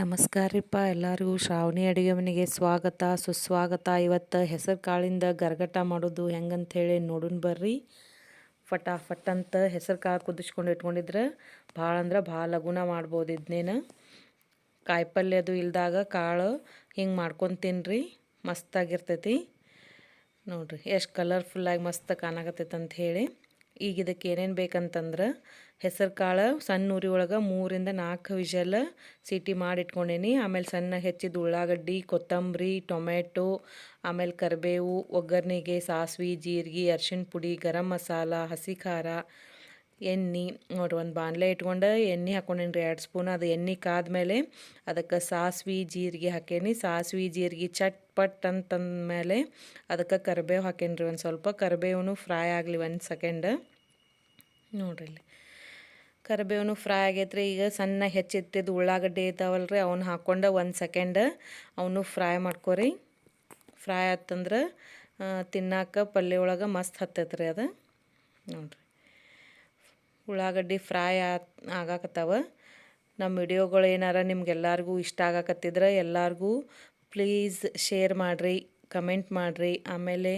ನಮಸ್ಕಾರ ರೀಪ್ಪ ಎಲ್ಲರಿಗೂ. ಶ್ರಾವಣಿ ಅಡುಗೆ ಮನೆಗೆ ಸ್ವಾಗತ, ಸುಸ್ವಾಗತ. ಇವತ್ತು ಹೆಸರು ಕಾಳಿಂದ ಗರ್ಗಟ ಮಾಡೋದು ಹೆಂಗಂಥೇಳಿ ನೋಡೋಣ ಬರ್ರಿ. ಫಟಾಫಟ್ ಅಂತ ಹೆಸರು ಕಾಳು ಕುದಿಸ್ಕೊಂಡು ಇಟ್ಕೊಂಡಿದ್ರೆ ಭಾಳ ಅಂದ್ರೆ ಭಾಳ ಲಗುನ ಮಾಡ್ಬೋದು ಇದನ್ನೇನು ಕಾಯಿಪಲ್ಯ ಅದು ಇಲ್ದಾಗ ಕಾಳು ಹಿಂಗೆ ಮಾಡ್ಕೊಂಡು ತಿನ್ನಿರಿ ಮಸ್ತಾಗಿರ್ತೈತಿ ನೋಡಿರಿ, ಎಷ್ಟು ಕಲರ್ಫುಲ್ಲಾಗಿ ಮಸ್ತ್ ಕಾಣಕತ್ತೈತೆ ಅಂತ ಹೇಳಿ. ಈಗ ಇದಕ್ಕೆ ಏನೇನು ಬೇಕಂತಂದ್ರೆ ಹೆಸರು ಕಾಳು, ಸಣ್ಣ ಉರಿ ಒಳಗೆ ಮೂರಿಂದ ನಾಲ್ಕು ವಿಷಲ್ ಸಿಟಿ ಮಾಡಿ ಇಟ್ಕೊಂಡೇನಿ ಆಮೇಲೆ ಸಣ್ಣ ಹೆಚ್ಚಿದ ಉಳ್ಳಾಗಡ್ಡಿ, ಕೊತ್ತಂಬರಿ ಟೊಮೆಟೊ ಆಮೇಲೆ ಕರಿಬೇವು, ಒಗ್ಗರಣೆಗೆ ಸಾಸ್ವಿ, ಜೀರಿಗೆ, ಅರ್ಶಿಣ ಪುಡಿ, ಗರಂ ಮಸಾಲ, ಹಸಿ ಖಾರ ಎಣ್ಣೆ ನೋಡಿರಿ ಒಂದು ಬಾಣಲೆ ಇಟ್ಕೊಂಡು ಎಣ್ಣೆ ಹಾಕೊಂಡೇನಿ ರೀ ಎರಡು ಸ್ಪೂನ್ ಅದು ಎಣ್ಣೆ ಕಾದ್ಮೇಲೆ ಅದಕ್ಕೆ ಸಾಸ್ವೆ, ಜೀರಿಗೆ ಹಾಕೇನಿ. ಸಾಸ್ವೆ, ಜೀರಿಗೆ ಚಟ್ ಪಟ್ ಅಂತಂದಮೇಲೆ ಅದಕ್ಕೆ ಕರಿಬೇವು ಹಾಕೇನಿ ರೀ ಒಂದು ಸ್ವಲ್ಪ. ಕರಿಬೇವನು ಫ್ರೈ ಆಗಲಿ ಒಂದು ಸೆಕೆಂಡ್. ನೋಡ್ರಿ ಇಲ್ಲಿ. ಕರಿಬೇವು ಫ್ರೈ ಆಗೈತ್ರಿ, ಈಗ ಸಣ್ಣ ಹೆಚ್ಚಿತ್ತಿದ್ದು ಉಳ್ಳಾಗಡ್ಡಿ ಇದ್ದಾವಲ್ಲ ರೀ ಅವನ್ನ ಹಾಕ್ಕೊಂಡು ಒಂದು ಸೆಕೆಂಡ್ ಅವನು ಫ್ರೈ ಮಾಡ್ಕೋರಿ. ಫ್ರೈ ಆತಂದ್ರೆ ತಿನ್ನಾಕ ಪಲ್ಯ ಒಳಗೆ ಮಸ್ತ್ ಹತ್ತೈತ್ರಿ ಅದು. ನೋಡಿರಿ. ಉಳ್ಳಾಗಡ್ಡಿ ಫ್ರೈ ಆಗಾಕತ್ತಾವ. ನಮ್ಮ ವಿಡಿಯೋಗಳು ಏನಾರ ನಿಮ್ಗೆಲ್ಲರಿಗೂ ಇಷ್ಟ ಆಗಾಕತ್ತಿದ್ರೆ ಎಲ್ಲರಿಗೂ ಪ್ಲೀಸ್ ಶೇರ್ ಮಾಡಿರಿ, ಕಮೆಂಟ್ ಮಾಡಿರಿ. ಆಮೇಲೆ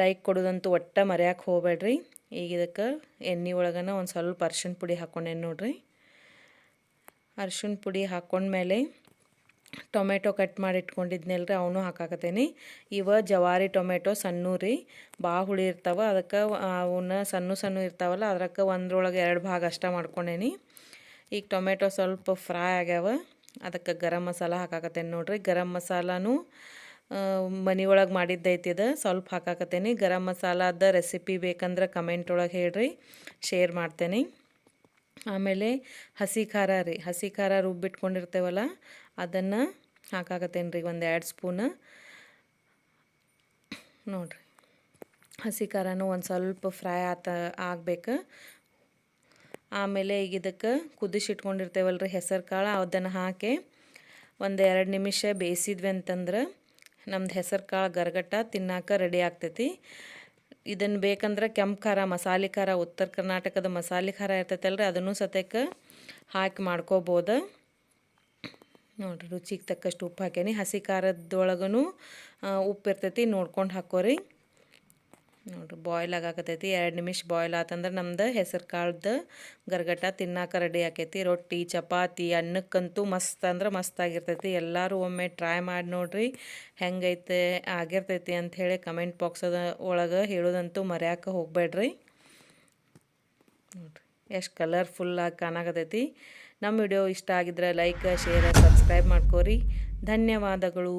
ಲೈಕ್ ಕೊಡೋದಂತೂ ಒಟ್ಟ ಮರೆಯಕ್ಕೆ ಹೋಗಬೇಡ್ರಿ. ಈಗ ಇದಕ್ಕೆ ಎಣ್ಣೆ ಒಳಗನ ಒಂದು ಸ್ವಲ್ಪ ಅರ್ಶಿನ ಪುಡಿ ಹಾಕ್ಕೊಂಡೇನು ನೋಡಿರಿ. ಅರ್ಶಿನ ಪುಡಿ ಹಾಕ್ಕೊಂಡ್ಮೇಲೆ ಟೊಮೆಟೊ ಕಟ್ ಮಾಡಿ ಇಟ್ಕೊಂಡಿದ್ನಲ್ರಿ, ಅವನು ಹಾಕಾಕತ್ತೇನಿ. ಇವ ಜವಾರಿ ಟೊಮೆಟೊ ಸಣ್ಣ ರೀ ಭಾಳ ಹುಳಿ ಇರ್ತಾವೆ. ಅದಕ್ಕೆ ಅವನ್ನ ಸಣ್ಣ ಸಣ್ಣ ಇರ್ತಾವಲ್ಲ ಅದಕ್ಕೆ ಒಂದ್ರೊಳಗೆ ಎರಡು ಭಾಗ ಅಷ್ಟ ಮಾಡ್ಕೊಂಡೇನಿ. ಈಗ ಟೊಮೆಟೊ ಸ್ವಲ್ಪ ಫ್ರೈ ಆಗ್ಯಾವ, ಅದಕ್ಕೆ ಗರಂ ಮಸಾಲ ಹಾಕಾಕತ್ತೇನೆ ನೋಡ್ರಿ. ಗರಂ ಮಸಾಲಾನು ಮನೆಯೊಳಗೆ ಮಾಡಿದ್ದೈತಿ ಇದು, ಸ್ವಲ್ಪ ಹಾಕಾಕತ್ತೇನೆ. ಗರಂ ಮಸಾಲದ ರೆಸಿಪಿ ಬೇಕಂದ್ರೆ ಕಮೆಂಟ್ ಒಳಗೆ ಹೇಳ್ರಿ ಶೇರ್ ಮಾಡ್ತೇನೆ. ಆಮೇಲೆ ಹಸಿ ಖಾರ ರೀ, ಹಸಿ ಖಾರ ರುಬ್ಬಿಟ್ಕೊಂಡಿರ್ತೇವಲ್ಲ ಅದನ್ನು ಹಾಕಾಕತ್ತೇನೆ ರೀ ಒಂದು ಎರಡು ಸ್ಪೂನ್. ನೋಡಿರಿ, ಹಸಿ ಖಾರನೂ ಒಂದು ಸ್ವಲ್ಪ ಫ್ರೈ ಆತ, ಆಗಬೇಕು. ಆಮೇಲೆ ಈಗ ಇದಕ್ಕೆ ಕುದಿಸಿಟ್ಕೊಂಡಿರ್ತೇವಲ್ಲ ರೀ ಹೆಸರು ಕಾಳು, ಅದನ್ನು ಹಾಕಿ ಒಂದು ಎರಡು ನಿಮಿಷ ಬೇಯಿಸಿದ್ವಿ ಅಂತಂದ್ರೆ ನಮ್ದು ಹೆಸರು ಕಾಳು ಗರ್ಗಟ್ಟ ತಿನ್ನಾಕ ರೆಡಿ ಆಗ್ತೈತಿ. ಇದನ್ನು ಬೇಕಂದ್ರೆ ಕೆಂಪು ಖಾರ, ಮಸಾಲೆ ಖಾರ, ಉತ್ತರ ಕರ್ನಾಟಕದ ಮಸಾಲೆ ಖಾರ ಇರ್ತೈತಲ್ರಿ ಅದನ್ನು ಸತೇಕ ಹಾಕಿ ಮಾಡ್ಕೋಬೋದು. ನೋಡಿರಿ, ರುಚಿಗೆ ತಕ್ಕಷ್ಟು ಉಪ್ಪು ಹಾಕೇನಿ ಹಸಿ ಖಾರದೊಳಗೂ ಉಪ್ಪು ಇರ್ತೈತಿ ನೋಡ್ಕೊಂಡು ಹಾಕೋರಿ. ನೋಡಿರಿ ಬಾಯ್ಲ್ ಆಗಾಕತೈತಿ ಎರಡು ನಿಮಿಷ ಬಾಯ್ಲ್ ಆತಂದ್ರೆ ನಮ್ದು ಹೆಸರು ಕಾಳ್ದು ಗರ್ಗಟ ತಿನ್ನಾಕ ರೆಡಿ ಆಕೈತಿ. ರೊಟ್ಟಿ, ಚಪಾತಿ, ಅನ್ನಕ್ಕಂತೂ ಮಸ್ತ್ ಅಂದ್ರೆ ಮಸ್ತ್ ಆಗಿರ್ತೈತಿ. ಎಲ್ಲರೂ ಒಮ್ಮೆ ಟ್ರೈ ಮಾಡಿ ನೋಡ್ರಿ ಹೆಂಗೈತೆ, ಆಗಿರ್ತೈತಿ ಅಂಥೇಳಿ ಕಮೆಂಟ್ ಬಾಕ್ಸದ ಒಳಗೆ ಹೇಳೋದಂತೂ ಮರ್ಯಾಕೆ ಹೋಗಬೇಡ್ರಿ. ನೋಡಿರಿ, ಎಷ್ಟು ಕಲರ್ಫುಲ್ಲಾಗಿ ಕಾಣಾಕತೈತಿ ನಮ್ಮ ವಿಡಿಯೋ ಇಷ್ಟ ಆಗಿದ್ರೆ ಲೈಕ್ ಶೇರ್ ಸಬ್ಸ್ಕ್ರೈಬ್ ಮಾಡ್ಕೋರಿ. ಧನ್ಯವಾದಗಳು.